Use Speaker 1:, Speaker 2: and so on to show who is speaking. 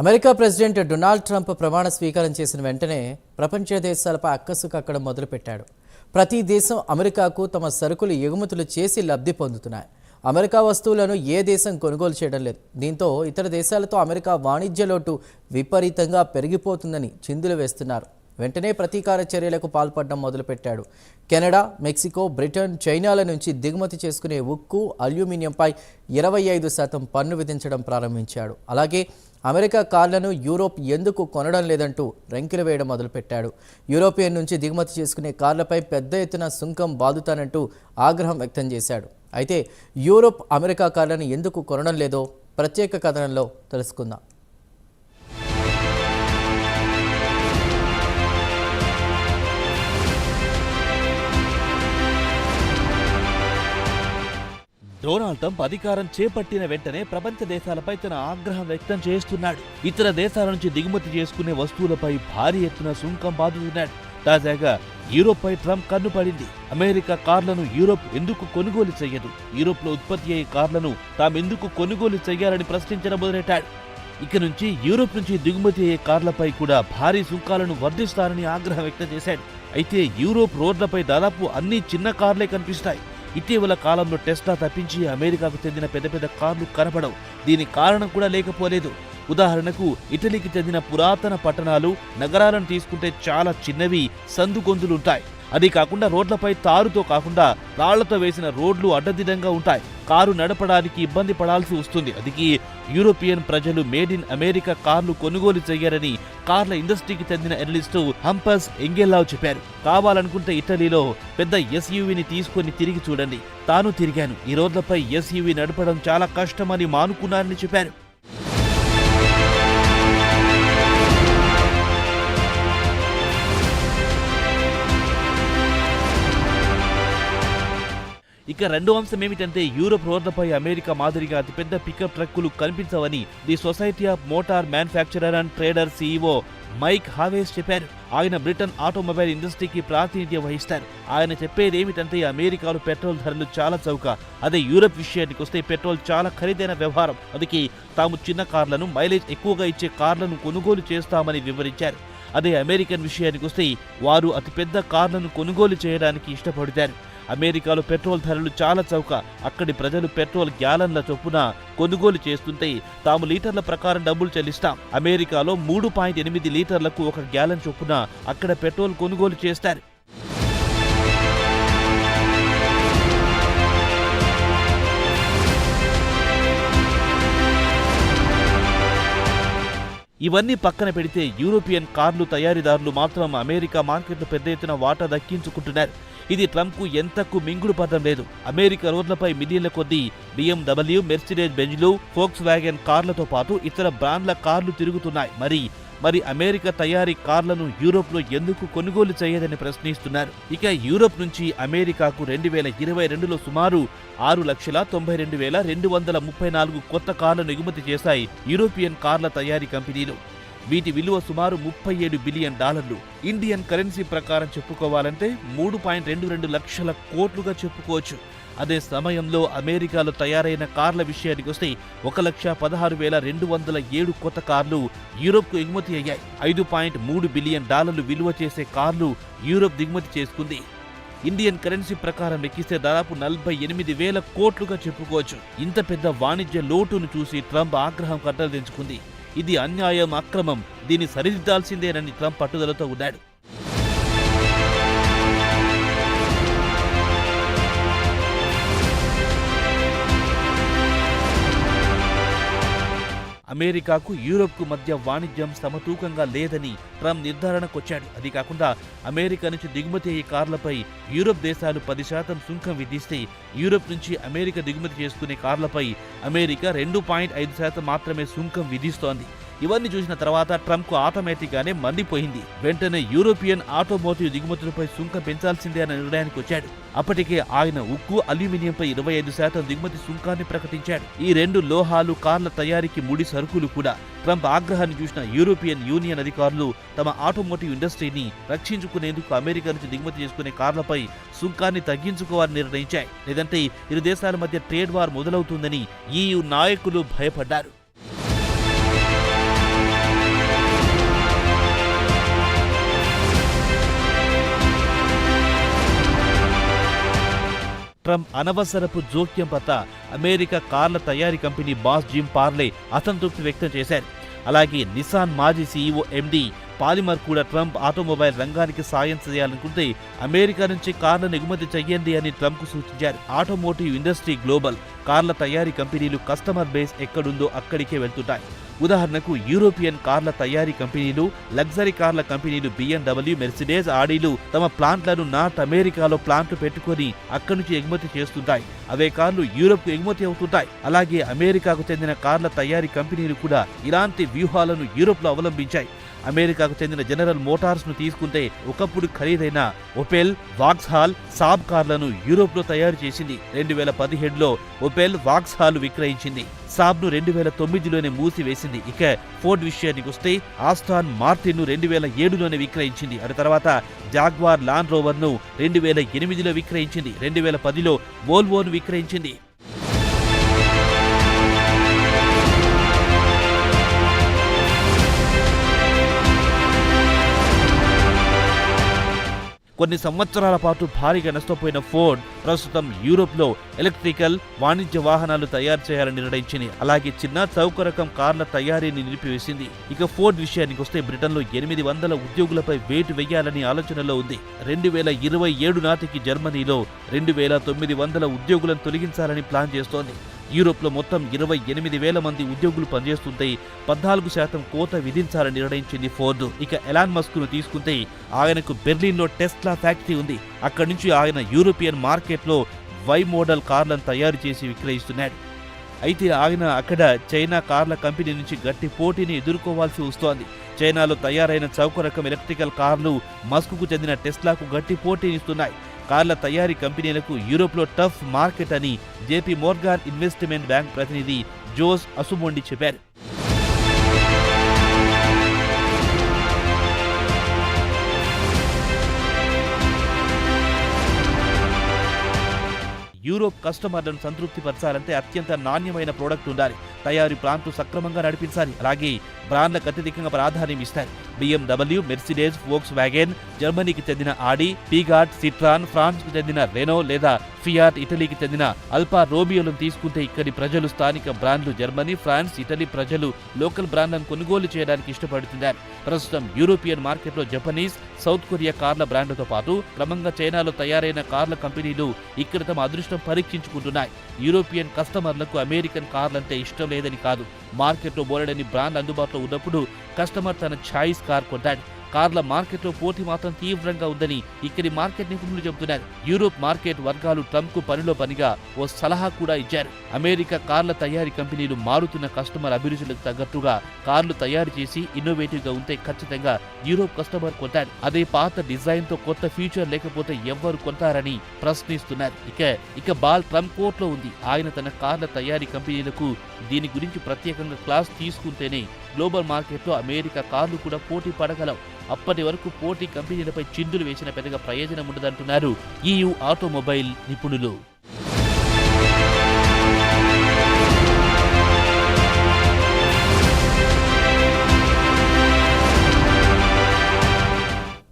Speaker 1: America president Donald Trump ప్రమాణ స్వీకారం చేసిన వెంటనే ప్రపంచ దేశాలపై అక్కసు కక్కడం మొదలుపెట్టాడు. ప్రతి దేశం అమెరికాకు తమ సరుకులు ఎగుమతులు చేసి లబ్ధి పొందుతున్నాయి. అమెరికా వస్తువులను ఏ దేశం కొనుగోలు చేయడం లేదు. దీంతో ఇతర దేశాలతో అమెరికా వాణిజ్య లోటు విపరీతంగా పెరిగిపోతుందని చిందులు వేస్తున్నారు. వెంటనే ప్రతీకార చర్యలకు పాల్పడడం మొదలుపెట్టాడు. కెనడా మెక్సికో బ్రిటన్ చైనాల నుంచి దిగుమతి చేసుకునే ఉక్కు అల్యూమినియంపై ఇరవై ఐదు శాతం పన్ను విధించడం ప్రారంభించాడు. అలాగే అమెరికా కార్లను యూరోప్ ఎందుకు కొనడం లేదంటూ రంకెలు వేయడం మొదలుపెట్టాడు. యూరోపియన్ నుంచి దిగుమతి చేసుకునే కార్లపై పెద్ద ఎత్తున సుంకం బాదుతానంటూ ఆగ్రహం వ్యక్తం చేశాడు. అయితే యూరోప్ అమెరికా కార్లను ఎందుకు కొనడం లేదో ప్రత్యేక కథనంలో తెలుసుకుందాం.
Speaker 2: డొనాల్డ్ ట్రంప్ అధికారం చేపట్టిన వెంటనే ప్రపంచ దేశాలపై తన ఆగ్రహం వ్యక్తం చేస్తున్నాడు. ఇతర దేశాల నుంచి దిగుమతి చేసుకునే వస్తువులపై భారీ ఎత్తున సుంకం బాదుతున్నాడు. తాజాగా యూరోప్ పై ట్రంప్ కన్ను పడింది. అమెరికా కార్లను యూరోప్ ఎందుకు కొనుగోలు చేయదు యూరోప్లో ఉత్పత్తి అయ్యే కార్లను తామెందుకు కొనుగోలు చేయాలని ప్రశ్నించడం మొదలెట్టాడు. ఇక నుంచి యూరోప్ నుంచి దిగుమతి అయ్యే కార్లపై కూడా భారీ సుంకాలను వర్ధిస్తారని ఆగ్రహం వ్యక్తం చేశాడు. అయితే యూరోప్ రోడ్లపై దాదాపు అన్ని చిన్న కార్లే కనిపిస్తాయి. ఇటీవల కాలంలో టెస్లా తప్పించి అమెరికాకు చెందిన పెద్ద పెద్ద కార్లు కనపడవు దీని కారణం కూడా లేకపోలేదు. ఉదాహరణకు ఇటలీకి చెందిన పురాతన పట్టణాలు నగరాలను తీసుకుంటే చాలా చిన్నవి సందుగొందులుంటాయి. అది కాకుండా రోడ్లపై తారుతో కాకుండా రాళ్ళతో వేసిన రోడ్లు అడ్డదిడంగా ఉంటాయి. కారు నడపడానికి ఇబ్బంది పడాల్సి వస్తుంది. అదికి యూరోపియన్ ప్రజలు మేడ్ ఇన్ అమెరికా కార్లు కొనుగోలు చేయారని కార్ల ఇండస్ట్రీకి చెందిన ఎనలిస్టు హంపస్ ఎంగెల్లావ్ చెప్పారు. కావాలనుకుంటే ఇటలీలో పెద్ద ఎస్యూవీని తీసుకొని తిరిగి చూడండి. తాను తిరిగాను. ఈ రోడ్లపై ఎస్యూవీ నడపడం చాలా కష్టమని మానుకున్నారని చెప్పారు. ఇక రెండో అంశం ఏమిటంటే యూరోప్ రోడ్లపై అమెరికా మాదిరిగా అతిపెద్ద పికప్ ట్రక్కులు కనిపించవని the society of motor manufacturer and trader CEO Mike Hawes చెప్పారు. ఆయన బ్రిటన్ ఆటోమొబైల్ ఇండస్ట్రీకి ప్రాతినిధ్యం వహిస్తారు. ఆయన చెప్పేది ఏమిటంటే అమెరికాలో పెట్రోల్ ధరలు చాలా చౌక. అదే యూరప్ విషయానికి వస్తే పెట్రోల్ చాలా ఖరీదైన వ్యవహారం. అందుకే తాము చిన్న కార్లను మైలేజ్ ఎక్కువగా ఇచ్చే కార్లను కొనుగోలు చేస్తామని వివరించారు. అదే అమెరికన్ విషయానికి వస్తే వారు అతిపెద్ద కార్లను కొనుగోలు చేయడానికి ఇష్టపడతారు. అమెరికాలో పెట్రోల్ ధరలు చాలా చౌక. అక్కడి ప్రజలు పెట్రోల్ గ్యాలన్ల చొప్పున కొనుగోలు చేస్తుంటే తాము లీటర్ల ప్రకారం డబ్బులు చెల్లిస్తాం. అమెరికాలో మూడు పాయింట్ ఎనిమిది లీటర్లకు ఒక గ్యాలన్ చొప్పున అక్కడ పెట్రోల్ కొనుగోలు చేస్తారు. ఇవన్నీ పక్కన పెడితే యూరోపియన్ కార్లు తయారీదారులు మాత్రం అమెరికా మార్కెట్లో పెద్ద ఎత్తున వాటా దక్కించుకుంటున్నారు. ఇది ట్రంప్కు ఎంతకు మింగుడు పడడం లేదు. అమెరికా రోడ్లపై మిలియన్ల కొద్దీ బిఎండబ్ల్యూ మెర్సిడేజ్ బెంజ్లు ఫోక్స్ వ్యాగన్ కార్లతో పాటు ఇతర బ్రాండ్ల కార్లు తిరుగుతున్నాయి. మరి మరి అమెరికా తయారీ కార్లను యూరోప్లో ఎందుకు కొనుగోలు చేయదని ప్రశ్నిస్తున్నారు. ఇక యూరోప్ నుంచి అమెరికాకు రెండు వేల ఇరవై రెండులో సుమారు ఆరు లక్షల తొంభై రెండు వేల రెండు వందల ముప్పై నాలుగు కొత్త కార్లను ఎగుమతి చేశాయి యూరోపియన్ కార్ల తయారీ కంపెనీలు. వీటి విలువ సుమారు ముప్పై ఏడు బిలియన్ డాలర్లు. ఇండియన్ కరెన్సీ ప్రకారం చెప్పుకోవాలంటే మూడు పాయింట్ రెండు రెండు లక్షల కోట్లుగా చెప్పుకోవచ్చు. అదే సమయంలో అమెరికాలో తయారైన కార్ల విషయానికి వస్తే ఒక లక్ష పదహారు వేల రెండు వందల ఏడు కొత్త కార్లు యూరోప్కు ఎగుమతి అయ్యాయి. ఐదు పాయింట్ మూడు బిలియన్ డాలర్లు విలువ చేసే కార్లు యూరోప్ దిగుమతి చేసుకుంది. ఇండియన్ కరెన్సీ ప్రకారం లెక్కిస్తే దాదాపు నలభై ఎనిమిది వేల కోట్లుగా చెప్పుకోవచ్చు. ఇంత పెద్ద వాణిజ్య లోటును చూసి ట్రంప్ ఆగ్రహం కట్టలు తెంచుకుంది. ఇది అన్యాయం అక్రమం. దీన్ని సరిదిద్దాల్సిందేనని ట్రంప్ పట్టుదలతో ఉన్నాడు. అమెరికాకు యూరోప్కు మధ్య వాణిజ్యం సమతూకంగా లేదని ట్రంప్ నిర్ధారణకొచ్చాడు. అది కాకుండా అమెరికా నుంచి దిగుమతి అయ్యే కార్లపై యూరోప్ దేశాలు పది శాతం సుంకం విధిస్తే యూరోప్ నుంచి అమెరికా దిగుమతి చేసుకునే కార్లపై అమెరికా రెండు పాయింట్ ఐదు శాతం మాత్రమే సుంకం విధిస్తోంది. ఇవన్నీ చూసిన తర్వాత ట్రంప్కు ఆటోమేటిక్గానే మండిపోయింది. వెంటనే యూరోపియన్ ఆటోమోటివ్ దిగుమతులపై సుంకం పెంచాల్సిందే అనే నిర్ణయానికి వచ్చాడు. అప్పటికే ఆయన ఉక్కు అల్యూమినియంపై ఇరవై ఐదు శాతం దిగుమతి సుంకాన్ని ప్రకటించాడు. ఈ రెండు లోహాలు కార్ల తయారీకి ముడి సరుకులు కూడా. ట్రంప్ ఆగ్రహాన్ని చూసిన యూరోపియన్ యూనియన్ అధికారులు తమ ఆటోమోటివ్ ఇండస్ట్రీని రక్షించుకునేందుకు అమెరికా నుంచి దిగుమతి చేసుకునే కార్లపై సుంకాన్ని తగ్గించుకోవాలని నిర్ణయించాయి. లేదంటే ఇరు దేశాల మధ్య ట్రేడ్ వార్ మొదలవుతుందని ఈయు నాయకులు భయపడ్డారు. ట్రంప్ అనవసరపు జోక్యం పట్ల అమెరికా కార్ల తయారీ కంపెనీ బాస్ జిమ్ పార్లే అసంతృప్తి వ్యక్తం చేశారు. అలాగే నిసాన్ మాజీ సీఈఓ ఎండి పాలిమర్ కూడా ట్రంప్ ఆటోమొబైల్ రంగానికి సాయం చేయాలనుకుంటే అమెరికా నుంచి కార్లను ఎగుమతి చెయ్యండి అని ట్రంప్కు సూచించారు. ఆటోమోటివ్ ఇండస్ట్రీ గ్లోబల్ కార్ల తయారీ కంపెనీలు కస్టమర్ బేస్ ఎక్కడుందో అక్కడికే వెళ్తుంటాయి. ఉదాహరణకు యూరోపియన్ కార్ల తయారీ కంపెనీలు లగ్జరీ కార్ల కంపెనీలు బిఎండబ్ల్యూ మెర్సిడేస్ ఆడీలు తమ ప్లాంట్లను నార్త్ అమెరికాలో ప్లాంట్లు పెట్టుకొని అక్కడి నుంచి ఎగుమతి చేస్తుంటాయి. అవే కార్లు యూరోప్కు ఎగుమతి అవుతుంటాయి. అలాగే అమెరికాకు చెందిన కార్ల తయారీ కంపెనీలు కూడా ఇలాంటి వ్యూహాలను యూరోప్లో అవలంబించాయి. అమెరికాకు చెందిన జనరల్ మోటార్స్ను తీసుకుంటే ఒకప్పుడు ఖరీదైన ఒపెల్ వాక్స్హాల్ సాబ్ కార్లను యూరోప్లో తయారు చేసింది. రెండు వేల పదిహేడులో ఒపెల్ వాక్స్హాల్ విక్రయించింది. సాబ్ను రెండు వేల తొమ్మిదిలోనే మూసివేసింది. ఇక ఫోర్డ్ విషయానికి వస్తే ఆస్టాన్ మార్టిన్ను రెండు వేల ఏడులోనే విక్రయించింది. ఆ తర్వాత జాగ్వార్ లాండ్ రోవర్ను రెండు వేల ఎనిమిదిలో విక్రయించింది. రెండు వేల పదిలో వోల్వోను విక్రయించింది. కొన్ని సంవత్సరాల పాటు భారీగా నష్టపోయిన ఫోర్డ్ ప్రస్తుతం యూరోప్లో ఎలక్ట్రికల్ వాణిజ్య వాహనాలు తయారు చేయాలని నిర్ణయించింది. అలాగే చిన్న చౌక రకం కార్ల తయారీని నిలిపివేసింది. ఇక ఫోర్డ్ విషయానికి వస్తే బ్రిటన్లో ఎనిమిది వందల ఉద్యోగులపై వేటు వేయాలని ఆలోచనలో ఉంది. రెండు వేల ఇరవై ఏడు నాటికి జర్మనీలో రెండు వేల తొమ్మిది వందల ఉద్యోగులను తొలగించాలని ప్లాన్ చేస్తోంది. యూరోప్లో మొత్తం ఇరవై ఎనిమిది వేల మంది ఉద్యోగులు పనిచేస్తుంటే పద్నాలుగు శాతం కోత విధించాలని నిర్ణయించింది ఫోర్డ్. ఇక ఎలాన్ మస్క్ను తీసుకుంటే ఆయనకు బెర్లిన్లో టెస్లా ఫ్యాక్టరీ ఉంది. అక్కడి నుంచి ఆయన యూరోపియన్ మార్కెట్లో వై మోడల్ కార్లను తయారు చేసి విక్రయిస్తున్నాడు. అయితే ఆయన అక్కడ చైనా కార్ల కంపెనీ నుంచి గట్టి పోటీని ఎదుర్కోవాల్సి వస్తోంది. చైనాలో తయారైన చౌక రకం ఎలక్ట్రికల్ కార్లు మస్కుకు చెందిన టెస్లాకు గట్టి పోటీనిస్తున్నాయి కార్ల తయారీ కంపెనీలకు యూరోప్లో టఫ్ మార్కెట్ అని జేపీ మోర్గాన్ ఇన్వెస్ట్మెంట్ బ్యాంక్ ప్రతినిధి జోస్ అసుమొండి చెప్పారు. యూరోప్ కస్టమర్లను సంతృప్తిపరచాలంటే అత్యంత నాణ్యమైన ప్రోడక్ట్ ఉండాలి. తయారీ ప్లాంట్లు సక్రమంగా నడిపించాలి. అలాగే బ్రాండ్లకు అత్యధికంగా ప్రాధాన్యం ఇస్తారు. బిఎండబ్ల్యూ మెర్సిడేజ్ ఫోక్స్ వ్యాగన్ జర్మనీకి చెందిన ఆడి పీగాట్ సిట్రాన్ ఫ్రాన్స్కు చెందిన రెనో లేదా ఫియాట్ ఇటలీకి చెందిన అల్పా రోమియోలను తీసుకుంటే ఇక్కడి ప్రజలు స్థానిక బ్రాండ్లు జర్మనీ ఫ్రాన్స్ ఇటలీ ప్రజలు లోకల్ బ్రాండ్లను కొనుగోలు చేయడానికి ఇష్టపడుతున్నారు. ప్రస్తుతం యూరోపియన్ మార్కెట్లో జపనీస్ సౌత్ కొరియా కార్ల బ్రాండ్లతో పాటు క్రమంగా చైనాలో తయారైన కార్ల కంపెనీలు ఇక్కడ తమ అదృష్టం పరీక్షించుకుంటున్నాయి. యూరోపియన్ కస్టమర్లకు అమెరికన్ కార్లంటే ఇష్టం లేదని కాదు. మార్కెట్లో బోలెడని బ్రాండ్ అందుబాటులో ఉన్నప్పుడు కస్టమర్ తన ఛాయిస్ కార్ కొంటాడు కార్ల మార్కెట్లో పోటీ మాత్రం తీవ్రంగా ఉందని ఇక్కడి మార్కెట్ నిపుణులు చెబుతున్నారు. యూరోప్ మార్కెట్ వర్గాలు ట్రంప్కు పనిలో పనిగా ఓ సలహా కూడా ఇచ్చారు. అమెరికా కార్ల తయారీ కంపెనీలు మారుతున్న కస్టమర్ అభిరుచులకు తగ్గట్టుగా కార్లు తయారు చేసి ఇన్నోవేటివ్గా ఉంటే ఖచ్చితంగా యూరోప్ కస్టమర్ కొంటారు. అదే పాత డిజైన్తో కొత్త ఫీచర్ లేకపోతే ఎవ్వరు కొంటారని ప్రశ్నిస్తున్నారు. ఇక ఇక బాల్ ట్రంప్ కోర్టులో ఉంది. ఆయన తన కార్ల తయారీ కంపెనీలకు దీని గురించి ప్రత్యేకంగా క్లాస్ తీసుకుంటేనే గ్లోబల్ మార్కెట్లో అమెరికా కార్లు కూడా పోటీ పడగలవు. అప్పటి వరకు పోటీ కంపెనీలపై చిందులు వేసిన పెద్దగా ప్రయోజనం ఉండదంటున్నారు ఈయు ఆటోమొబైల్ నిపుణులు.